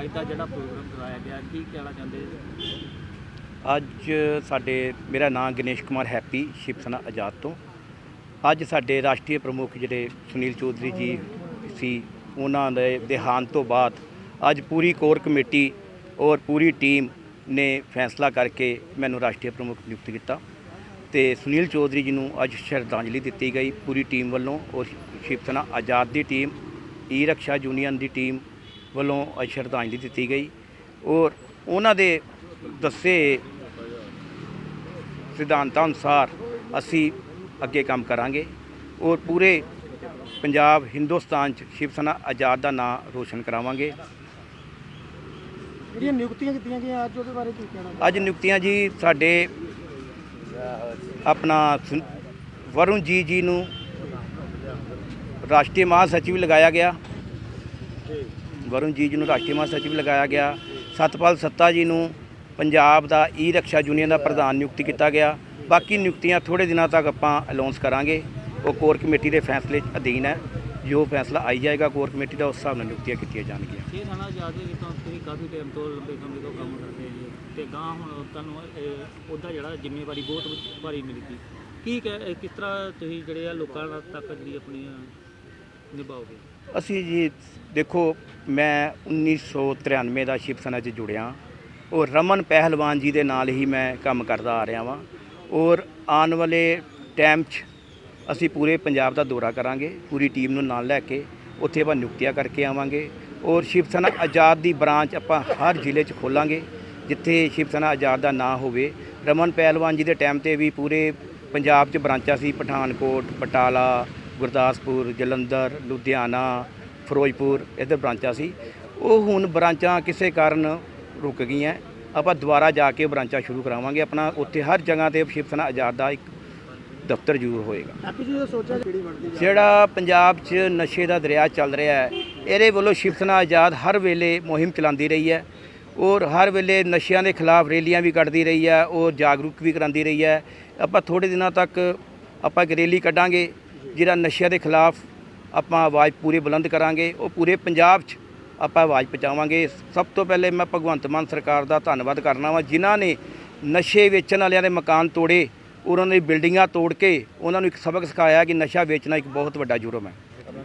ਅੱਜ ਦਾ ਜਿਹੜਾ ਪ੍ਰੋਗਰਾਮ ਕਰਾਇਆ ਗਿਆ, ਕੀ ਕਹਿਣਾ ਚਾਹੁੰਦੇ ਅੱਜ ਸਾਡੇ, ਮੇਰਾ ਨਾਮ ਗਣੇਸ਼ ਕੁਮਾਰ ਹੈਪੀ, ਸ਼ਿਵ ਸੈਨਾ ਆਜ਼ਾਦ ਤੋਂ। ਅੱਜ ਸਾਡੇ ਰਾਸ਼ਟਰੀ ਪ੍ਰਮੁੱਖ ਜਿਹੜੇ ਸੁਨੀਲ ਚੌਧਰੀ ਜੀ ਸੀ, ਉਹਨਾਂ ਦੇ ਦੇਹਾਂਤ ਤੋਂ ਬਾਅਦ ਅੱਜ ਪੂਰੀ ਕੋਰ ਕਮੇਟੀ ਔਰ ਪੂਰੀ ਟੀਮ ਨੇ ਫੈਸਲਾ ਕਰਕੇ ਮੈਨੂੰ ਰਾਸ਼ਟਰੀ ਪ੍ਰਮੁੱਖ ਨਿਯੁਕਤ ਕੀਤਾ ਤੇ ਸੁਨੀਲ ਚੌਧਰੀ ਜੀ ਨੂੰ ਅੱਜ ਸ਼ਰਧਾਂਜਲੀ ਦਿੱਤੀ ਗਈ ਪੂਰੀ ਟੀਮ ਵੱਲੋਂ ਔਰ ਸ਼ਿਵ ਸੈਨਾ ਆਜ਼ਾਦ ਦੀ ਟੀਮ ਈ ਰਕਸ਼ਾ ਯੂਨੀਅਨ ਦੀ ਟੀਮ ਵੱਲੋਂ ਅੱਜ ਸ਼ਰਧਾਂਜਲੀ ਦਿੱਤੀ ਗਈ ਔਰ ਉਹਨਾਂ ਦੇ ਦੱਸੇ ਸਿਧਾਂਤਾਂ ਅਨੁਸਾਰ ਅਸੀਂ ਅੱਗੇ ਕੰਮ ਕਰਾਂਗੇ ਔਰ ਪੂਰੇ ਪੰਜਾਬ ਹਿੰਦੁਸਤਾਨ ਚ ਸ਼ਿਵ ਸੈਨਾ ਆਜ਼ਾਦ ਦਾ ਨਾਂ ਰੋਸ਼ਨ ਕਰਾਵਾਂਗੇ। ਜਿਹੜੀਆਂ ਨਿਯੁਕਤੀਆਂ ਕੀਤੀਆਂ ਗਈਆਂ ਅੱਜ ਉਹਦੇ ਬਾਰੇ ਕੀ ਕਹਿਣਾ ਅੱਜ ਨਿਯੁਕਤੀਆਂ ਜੀ ਸਾਡੇ ਆਪਣਾ ਵਰੁਣ ਜੀ ਜੀ ਨੂੰ ਰਾਸ਼ਟਰੀ ਮਹਾਸਚਿਵ ਲਗਾਇਆ ਗਿਆ। ਵਰੁਣ ਜੀ ਜੀ ਨੂੰ ਰਾਸ਼ਟਰੀ ਮਹਾਸਚਿਵ ਲਗਾਇਆ ਗਿਆ। ਸਤਪਾਲ ਸੱਤਾ ਜੀ ਨੂੰ ਪੰਜਾਬ ਦਾ ਈ ਰਕਸ਼ਾ ਯੂਨੀਅਨ ਦਾ ਪ੍ਰਧਾਨ ਨਿਯੁਕਤੀ ਕੀਤਾ ਗਿਆ। ਬਾਕੀ ਨਿਯੁਕਤੀਆਂ ਥੋੜੇ ਦਿਨਾਂ ਤੱਕ ਆਪਾਂ ਅਨਾਉਂਸ ਕਰਾਂਗੇ। ਉਹ ਕੋਰ ਕਮੇਟੀ ਦੇ ਫੈਸਲੇ ਅਧੀਨ ਹੈ। ਜੋ ਫੈਸਲਾ ਆਈ ਜਾਏਗਾ, ਕੋਰ ਕਮੇਟੀ ਦਾ ਉਸ ਹਿਸਾਬ ਨਾਲ ਨਿਯੁਕਤੀਆਂ ਕੀਤੀਆਂ ਜਾਣਗੀਆਂ। ਸ਼ੇਰ ਖਾਨਾ ਯਾਦ ਹੈ ਤਾਂ ਤੁਸੀਂ ਕਾਫੀ ਟਾਈਮ ਤੋਂ ਲੰਬੇ ਸਮੇਂ ਤੋਂ ਕੰਮ ਕਰਦੇ ਜੀ। ਤੇ ਗਾਂ ਹੁਣ ਤੁਹਾਨੂੰ ਉਹਦਾ ਜਿਹੜਾ ਜ਼ਿੰਮੇਵਾਰੀ ਬਹੁਤ ਭਾਰੀ ਮਿਲੀ ਸੀ। ਕੀ ਕਿਸ ਤਰ੍ਹਾਂ ਤੁਸੀਂ ਜਿਹੜੇ ਆ ਲੋਕਾਂ ਤੱਕ ਜਿਹੜੀ ਆਪਣੀ ਨਿਭਾਓਗੇ? ਅਸੀਂ ਜੀ, ਦੇਖੋ, ਮੈਂ 1993 ਦਾ ਸ਼ਿਵ ਸੈਨਾ 'ਚ ਜੁੜਿਆ। ਔਰ ਰਮਨ ਪਹਿਲਵਾਨ ਜੀ ਦੇ ਨਾਲ ਹੀ ਮੈਂ ਕੰਮ ਕਰਦਾ ਆ ਰਿਹਾ ਵਾਂ। ਔਰ ਆਉਣ ਵਾਲੇ ਟਾਈਮ 'ਚ ਅਸੀਂ ਪੂਰੇ ਪੰਜਾਬ ਦਾ ਦੌਰਾ ਕਰਾਂਗੇ। ਪੂਰੀ ਟੀਮ ਨੂੰ ਨਾਲ ਲੈ ਕੇ ਉੱਥੇ ਆਪਾਂ ਨਿਯੁਕਤੀਆਂ ਕਰਕੇ ਆਵਾਂਗੇ। ਔਰ ਸ਼ਿਵ ਸੈਨਾ ਆਜ਼ਾਦ ਦੀ ਬ੍ਰਾਂਚ ਆਪਾਂ ਹਰ ਜ਼ਿਲ੍ਹੇ 'ਚ ਖੋਲਾਂਗੇ। ਜਿੱਥੇ ਸ਼ਿਵ ਸੈਨਾ ਆਜ਼ਾਦ ਦਾ ਨਾਂ ਹੋਵੇ। ਰਮਨ ਪਹਿਲਵਾਨ ਜੀ ਦੇ ਟਾਈਮ ਤੇ ਵੀ ਪੂਰੇ ਪੰਜਾਬ 'ਚ ਬ੍ਰਾਂਚਾਂ ਸੀ। ਪਠਾਨਕੋਟ, ਬਟਾਲਾ ਗੁਰਦਾਸਪੁਰ ਜਲੰਧਰ ਲੁਧਿਆਣਾ ਫਿਰੋਜ਼ਪੁਰ ਇੱਧਰ ਬ੍ਰਾਂਚਾਂ ਸੀ। ਉਹ ਹੁਣ ਬ੍ਰਾਂਚਾਂ ਕਿਸੇ ਕਾਰਨ ਰੁਕ ਗਈਆਂ। ਆਪਾਂ ਦੁਬਾਰਾ ਜਾ ਕੇ ਬ੍ਰਾਂਚਾਂ ਸ਼ੁਰੂ ਕਰਾਵਾਂਗੇ। ਆਪਣਾ ਉੱਥੇ ਹਰ ਜਗ੍ਹਾ ਤੇ ਸ਼ਿਵ ਸੈਨਾ ਆਜ਼ਾਦ ਦਾ ਇੱਕ ਦਫ਼ਤਰ ਜ਼ਰੂਰ ਹੋਏਗਾ। ਜਿਹੜਾ ਪੰਜਾਬ 'ਚ ਨਸ਼ੇ ਦਾ ਦਰਿਆ ਚੱਲ ਰਿਹਾ ਹੈ ਇਹਦੇ ਵੱਲੋਂ ਸ਼ਿਵ ਸੈਨਾ ਆਜ਼ਾਦ ਹਰ ਵੇਲੇ ਮੁਹਿੰਮ ਚਲਾਉਂਦੀ ਰਹੀ ਹੈ ਔਰ ਹਰ ਵੇਲੇ ਨਸ਼ਿਆਂ ਦੇ ਖਿਲਾਫ ਰੈਲੀਆਂ ਵੀ ਕੱਢਦੀ ਰਹੀ ਹੈ ਔਰ ਜਾਗਰੂਕ ਵੀ ਕਰਾਉਂਦੀ ਰਹੀ ਹੈ। ਆਪਾਂ ਥੋੜੇ ਦਿਨਾਂ ਤੱਕ ਆਪਾਂ ਇੱਕ ਰੈਲੀ ਕੱਢਾਂਗੇ। ਜਿਹੜਾ ਨਸ਼ਿਆਂ ਦੇ ਖਿਲਾਫ ਆਪਾਂ ਆਵਾਜ਼ ਪੂਰੀ ਬੁਲੰਦ ਕਰਾਂਗੇ, ਉਹ ਪੂਰੇ ਪੰਜਾਬ 'ਚ ਆਪਾਂ ਆਵਾਜ਼ ਪਹੁੰਚਾਵਾਂਗੇ। ਸਭ ਤੋਂ ਪਹਿਲੇ ਮੈਂ ਭਗਵੰਤ ਮਾਨ ਸਰਕਾਰ ਦਾ ਧੰਨਵਾਦ ਕਰਨਾ ਵਾਂ, ਜਿਨ੍ਹਾਂ ਨੇ ਨਸ਼ੇ ਵੇਚਣ ਵਾਲਿਆਂ ਦੇ ਮਕਾਨ ਤੋੜੇ, ਉਹਨਾਂ ਦੀ ਬਿਲਡਿੰਗਾਂ ਤੋੜ ਕੇ, ਉਹਨਾਂ ਨੂੰ ਇੱਕ ਸਬਕ ਸਿਖਾਇਆ ਕਿ ਨਸ਼ਾ ਵੇਚਣਾ ਇੱਕ ਬਹੁਤ ਵੱਡਾ ਜੁਰਮ ਹੈ।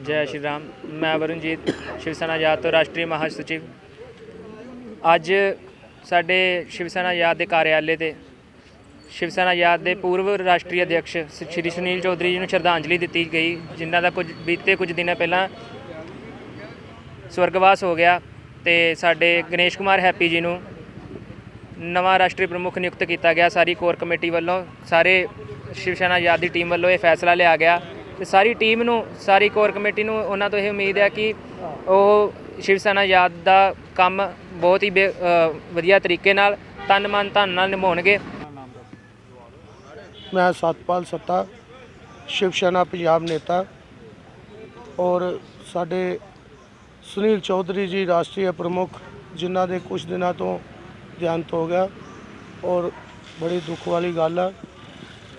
ਜੈ ਸ਼੍ਰੀ ਰਾਮ। ਮੈਂ ਵਰੁਣਜੀਤ ਸ਼ਿਵ ਸੈਨਾ ਆਜ਼ਾਦ ਤੋਂ ਰਾਸ਼ਟਰੀ ਮਹਾਸਚਿਵ। ਅੱਜ ਸਾਡੇ ਸ਼ਿਵ ਸੈਨਾ ਆਜ਼ਾਦ ਦੇ ਕਾਰਿਆਲੇ ਤੇ ਸ਼ਿਵ ਸੈਨਾ ਆਜ਼ਾਦ ਦੇ ਪੂਰਵ ਰਾਸ਼ਟਰੀ ਅਧਿਕਸ਼ ਸ਼੍ਰੀ ਸੁਨੀਲ ਚੌਧਰੀ ਜੀ ਨੂੰ ਸ਼ਰਧਾਂਜਲੀ ਦਿੱਤੀ ਗਈ, ਜਿਨ੍ਹਾਂ ਦਾ ਕੁਝ ਬੀਤੇ ਕੁਝ ਦਿਨਾਂ ਪਹਿਲਾਂ ਸਵਰਗਵਾਸ ਹੋ ਗਿਆ ਤੇ ਸਾਡੇ ਗਣੇਸ਼ ਕੁਮਾਰ ਹੈਪੀ ਜੀ ਨੂੰ ਨਵਾਂ ਰਾਸ਼ਟਰੀ ਪ੍ਰਮੁੱਖ ਨਿਯੁਕਤ ਕੀਤਾ ਗਿਆ। ਸਾਰੀ ਕੋਰ ਕਮੇਟੀ ਵੱਲੋਂ, ਸਾਰੇ ਸ਼ਿਵ ਸੈਨਾ ਆਜ਼ਾਦ ਦੀ ਟੀਮ ਵੱਲੋਂ ਇਹ ਫੈਸਲਾ ਲਿਆ ਗਿਆ ਤੇ ਸਾਰੀ ਟੀਮ ਨੂੰ, ਸਾਰੀ ਕੋਰ ਕਮੇਟੀ ਨੂੰ ਉਹਨਾਂ ਤੋਂ ਇਹ ਉਮੀਦ ਹੈ ਕਿ ਉਹ ਸ਼ਿਵ ਸੈਨਾ ਆਜ਼ਾਦ ਦਾ ਕੰਮ ਬਹੁਤ ਹੀ ਬੇ- ਵਧੀਆ ਤਰੀਕੇ ਨਾਲ ਤਨ ਮਨ ਧਨ ਨਾਲ ਨਿਭਾਉਣਗੇ। ਮੈਂ ਸਤਪਾਲ ਸੱਤਾ, ਸ਼ਿਵ ਸੈਨਾ, ਪੰਜਾਬ ਨੇਤਾ ਔਰ ਸਾਡੇ ਸੁਨੀਲ ਚੌਧਰੀ ਜੀ ਰਾਸ਼ਟਰੀ ਪ੍ਰਮੁੱਖ, ਜਿਨ੍ਹਾਂ ਦੇ ਕੁਝ ਦਿਨਾਂ ਤੋਂ ਦੇਹਾਂਤ ਹੋ ਗਿਆ ਔਰ ਬੜੀ ਦੁੱਖ ਵਾਲੀ ਗੱਲ ਆ।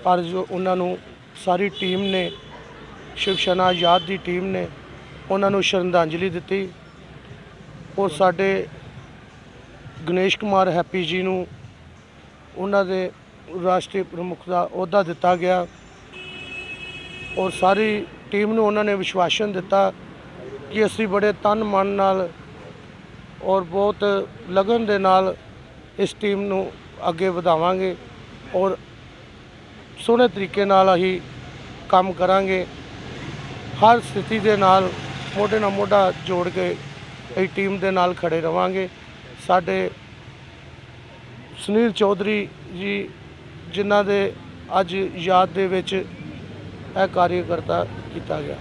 ਪਰ ਜੋ ਉਹਨਾਂ ਨੂੰ ਸਾਰੀ ਟੀਮ ਨੇ, ਸ਼ਿਵ ਸੈਨਾ ਆਜ਼ਾਦ ਦੀ ਟੀਮ ਨੇ, ਉਹਨਾਂ ਨੂੰ ਸ਼ਰਧਾਂਜਲੀ ਦਿੱਤੀ ਔਰ ਸਾਡੇ ਗਣੇਸ਼ ਕੁਮਾਰ ਹੈਪੀ ਜੀ ਨੂੰ ਉਹਨਾਂ ਦੇ ਰਾਸ਼ਟਰੀ ਪ੍ਰਮੁੱਖ ਦਾ ਅਹੁਦਾ ਦਿੱਤਾ ਗਿਆ ਔਰ ਸਾਰੀ ਟੀਮ ਨੂੰ ਉਹਨਾਂ ਨੇ ਵਿਸ਼ਵਾਸਨ ਦਿੱਤਾ ਕਿ ਅਸੀਂ ਬੜੇ ਤਨ ਮਨ ਨਾਲ ਔਰ ਬਹੁਤ ਲਗਨ ਦੇ ਨਾਲ ਇਸ ਟੀਮ ਨੂੰ ਅੱਗੇ ਵਧਾਵਾਂਗੇ ਔਰ ਸੋਹਣੇ ਤਰੀਕੇ ਨਾਲ ਅਸੀਂ ਕੰਮ ਕਰਾਂਗੇ। ਹਰ ਸਥਿਤੀ ਦੇ ਨਾਲ ਮੋਢੇ ਨਾਲ ਮੋਢਾ ਜੋੜ ਕੇ ਅਸੀਂ ਟੀਮ ਦੇ ਨਾਲ ਖੜੇ ਰਵਾਂਗੇ। ਸਾਡੇ ਸੁਨੀਲ ਚੌਧਰੀ ਜੀ ਜਿਨ੍ਹਾਂ ਦੇ ਅੱਜ ਯਾਦ ਦੇ ਵਿੱਚ ਇਹ ਕਾਰਜਕਰਤਾ ਕੀਤਾ ਗਿਆ।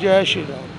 ਜੈ ਸ਼੍ਰੀ ਰਾਮ।